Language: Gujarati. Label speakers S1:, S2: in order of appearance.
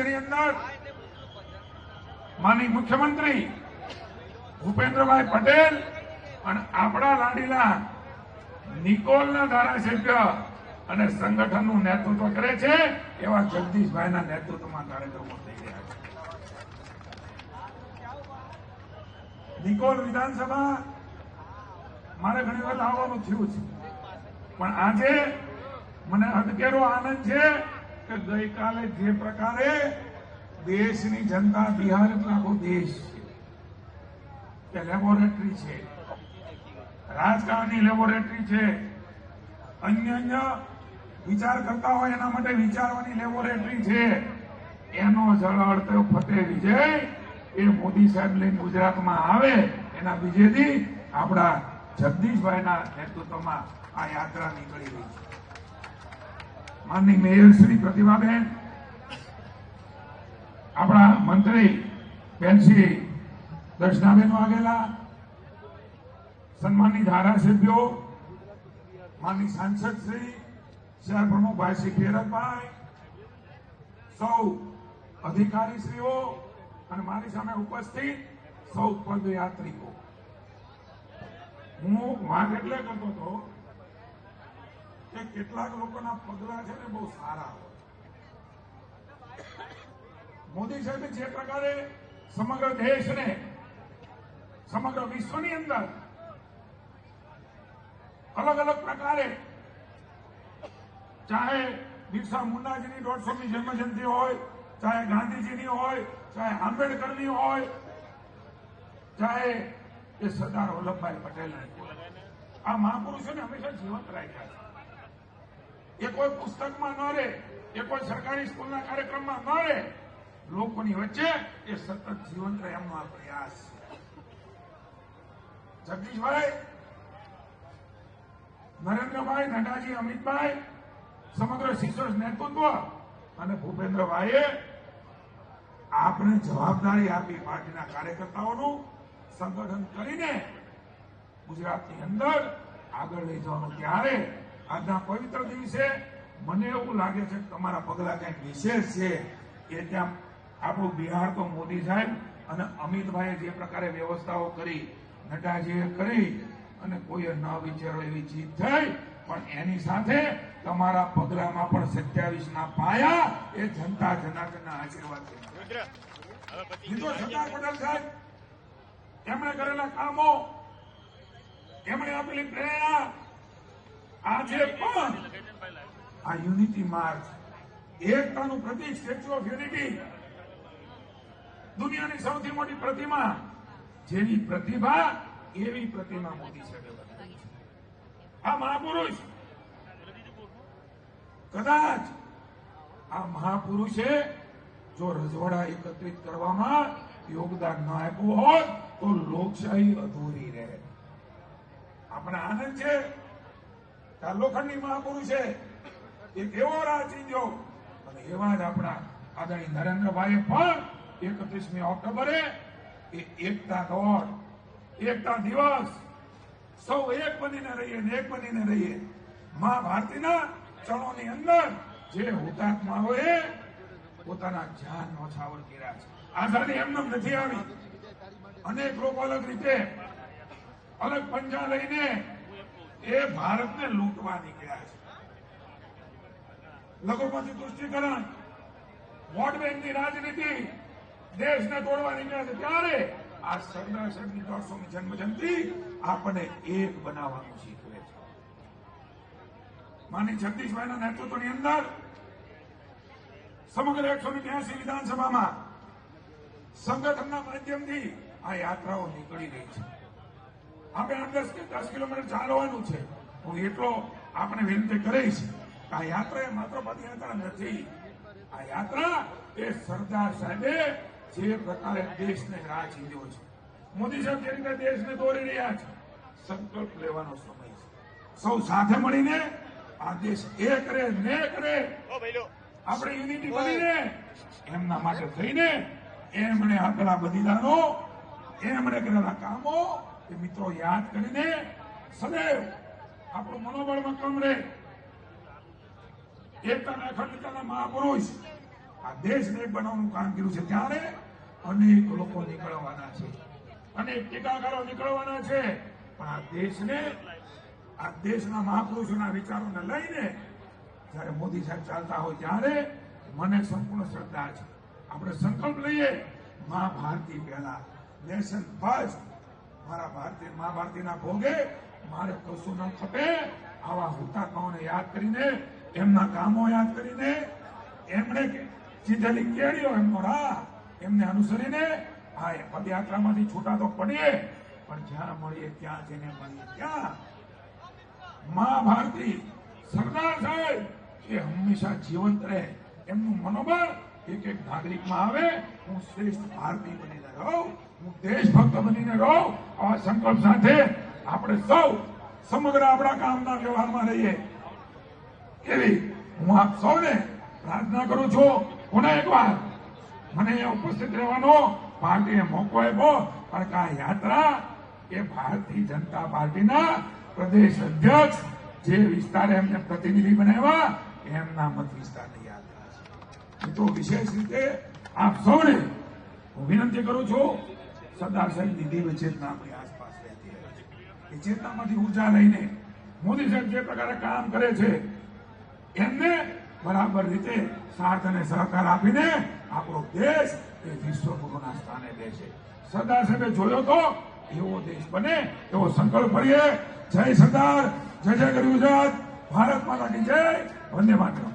S1: રાજ્યની અંદર માની મુખ્યમંત્રી ભૂપેન્દ્રભાઈ પટેલ અને આપણા લાડીલા નિકોલના ધારાસભ્ય અને સંગઠનનું નેતૃત્વ કરે છે એવા જગદીશભાઈના નેતૃત્વમાં કાર્યક્રમો થઈ રહ્યા છે. નિકોલ વિધાનસભા મારે ઘણી વખત આવવાનું થયું છે. પણ આજે મને અધકેરો આનંદ છે કે ગઈકાલે જે પ્રકારે દેશની જનતા બિહાર આખો દેશ છે. લેબોરેટરી છે. રાજકારણની લેબોરેટરી છે. અન્ય અન્ય વિચાર કરતા હોય એના માટે વિચારવાની લેબોરેટરી છે. એનો જળ ફતે વિજય. એ મોદી સાહેબ લઈને ગુજરાતમાં આવે એના વિજયથી આપણા જગદીશભાઈના નેતૃત્વમાં આ યાત્રા નીકળી રહી છે. માનની મેયર શ્રી પ્રતિભાબેન આપણા મંત્રી બેનશ્રી દર્શનાબેન વાઘેલા, સન્માનની ધારાસભ્યો, માનની સાંસદ શ્રી, શહેર પ્રમુખભાઈ શ્રી કેરતભાઈ સૌ અધિકારીશ્રીઓ અને મારી સામે ઉપસ્થિત સૌ પદયાત્રિકો. હું વાત એટલે કરતો હતો કે કેટલાક લોકોના પગલા છે ને બહુ સારા. હોય મોદી સાહેબે જે પ્રકારે સમગ્ર દેશને, સમગ્ર વિશ્વની અંદર અલગ અલગ પ્રકારે, ચાહે બિરસા મુંડાજીની દોઢસોમી જન્મજયંતિ હોય, ચાહે ગાંધીજીની હોય, ચાહે આંબેડકરની હોય, ચાહે એ સરદાર વલ્લભભાઈ પટેલની આ મહાપુરુષોને હંમેશા જીવંત રાખ્યા છે. એ કોઈ પુસ્તકમાં ન રહે, એ કોઈ સરકારી સ્કૂલના કાર્યક્રમમાં ન રહે. લોકોની વચ્ચે એ સતત જીવંત રહે એમનો આ પ્રયાસ. જગદીશભાઈ, નરેન્દ્રભાઈ નડ્ડાજી અમિતભાઈ, સમગ્ર શિક્ષણ નેતૃત્વ અને ભૂપેન્દ્રભાઈએ આપણે જવાબદારી આપી પાર્ટીના કાર્યકર્તાઓનું સંગઠન કરીને ગુજરાતની અંદર આગળ લઈ જવાનું ત્યારે આજના પવિત્ર દિવસે મને એવું લાગે છે કે તમારા પગલા કંઈક વિશેષ છે. કે ત્યાં આપણું બિહાર તો મોદી સાહેબ અને અમિતભાઈએ જે પ્રકારે વ્યવસ્થાઓ કરી નડ્ડાજીએ કરી અને કોઈએ ન વિચારો એવી જીત થઈ, પણ એની સાથે તમારા પગલામાં પણ સત્યાવીસ ના પાયા એ જનતા જનાર્દનના આશીર્વાદ છે. સરદાર પટેલ સાહેબ, એમણે કરેલા કામો, એમણે આપેલી પ્રેરણા આજે પણ આ યુનિટી માર્ચ એકતાનું પ્રતિક, સ્ટેચ્યુ ઓફ યુનિટી. દુનિયાની સૌથી મોટી પ્રતિમા, જેની પ્રતિભા એવી પ્રતિમા મોદી સાહેબે આ મહાપુરુષ. કદાચ આ મહાપુરુષે જો રજવાડા એકત્રિત કરવામાં યોગદાન ન આપ્યું હોત, તો લોકશાહી અધૂરી રહે. આપણે આનંદ છે લોખંડની મહાપુરુષે એક એવો રાહ ચીંધ્યો અને એવા જ આપણા આદરણીય નરેન્દ્રભાઈએ પણ એકત્રીસમી ઓક્ટોબરે એ એકતા દોડ, એકતા દિવસ, સૌ એક બનીને રહીએ ને એક બનીને રહીએ. મા ભારતીના ચણોની અંદર જે હુતાત્માઓએ પોતાના જાન નોછાવર કર્યા છે. આઝાદી એમને નથી આવી. અનેક લોકો અલગ રીતે અલગ પંજા લઈને એ ભારતને લૂંટવા નીકળ્યા છે. લઘુમતી તુષ્ટિકરણ, વોટ બેંકની રાજનીતિ દેશને તોડવા નીકળ્યા છે. ત્યારે આ સરદાર સાહેબની દોઢસોમી જન્મજયંતિ આપણને એક બનાવવાનું શીખવે છે. માની જગદીશભાઈના નેતૃત્વની અંદર સમગ્ર એકસો બ્યાસી વિધાનસભામાં સંગઠનના માધ્યમથી આ યાત્રાઓ નીકળી રહી છે. આપણે દસ દસ કિલોમીટર ચાલવાનું છે. હું એટલો આપણે વિનંતી કરીશ કે આ યાત્રા એ માત્ર પદયાત્રા નથી. આ યાત્રા એ સરદાર સાહેબે જે પ્રકારે દેશને રાહ ચીધ્યો છે. મોદી સાહેબ જે રીતે દેશને દોરી રહ્યા છે. સંકલ્પ લેવાનો સમય છે. સૌ સાથે મળીને આ દેશ એ કરે ને કરે આપણે યુનિટી બનીને એમના માટે થઈને એમણે આપેલા બલિદાનો એમણે કરેલા કામો એ મિત્રો, યાદ કરીને સદૈવ આપણું મનોબળ મક્કમ રહે. એકતાના અખંડતાના મહાપુરુષ આ દેશને બનાવવાનું કામ કર્યું છે ત્યારે અનેક લોકો નીકળવાના છે. અનેક ટીકાકારો નીકળવાના છે. પણ આ દેશને, આ દેશના મહાપુરુષોના વિચારોને લઈને જ્યારે મોદી સાહેબ ચાલતા હોય ત્યારે મને સંપૂર્ણ શ્રદ્ધા છે. આપણે સંકલ્પ લઈએ મા ભારતી પહેલા. Nation first. મારા ભારતીય મા ભારતીના ભોગે મારે કશું ન ખપે. આવા હુતાત્માઓને યાદ કરીને, એમના કામો યાદ કરીને, એમણે સીધેલી કેળીઓ, એમનો રાહ એમને અનુસરીને આ પદયાત્રામાંથી છૂટા તો પડીએ, પણ જ્યાં મળીએ ત્યાં જઈને મળીએ ત્યાં. મા ભારતી, સરદાર સાહેબ, એ હંમેશા જીવંત રહે. એમનું મનોબળ એક એક નાગરિકમાં આવે, હું શ્રેષ્ઠ ભારતીય બનીને રહું હું દેશભક્ત બનીને રહું, આવા સંકલ્પ સાથે આપણે સૌ સમગ્ર આપણા કામના વ્યવહારમાં રહીએ. એવી હું આપ સૌને પ્રાર્થના કરું છું, પુનઃ એકવાર મને ઉપસ્થિત રહેવાનો પાર્ટીએ મોકો આપ્યો, પણ આ યાત્રા એ ભારતીય જનતા પાર્ટીના પ્રદેશ અધ્યક્ષ જે વિસ્તારે એમને પ્રતિનિધિ બનાવ્યા, એમના મત વિસ્તારની યાત્રા છે. તો વિશેષ રીતે આપ સૌને હું વિનંતી કરું છું સરદાર સાહેબની દિવ્ય ચેતના આસપાસ રહેતી રહે એ ચેતનામાંથી ઊર્જા લઈને મોદી સાહેબ જે પ્રકારે કામ કરે છે, એમને બરાબર રીતે સાથ અને સહકાર આપીને આપણો દેશ એ વિશ્વગુરુના સ્થાને દેશે સરદાર સાહેબે જોયો તો એવો દેશ બને, એવો સંકલ્પ કરીએ. જય સરદાર, જય જય ગરી ગુજરાત. ભારત માતા કી જય. વંદે માતરમ.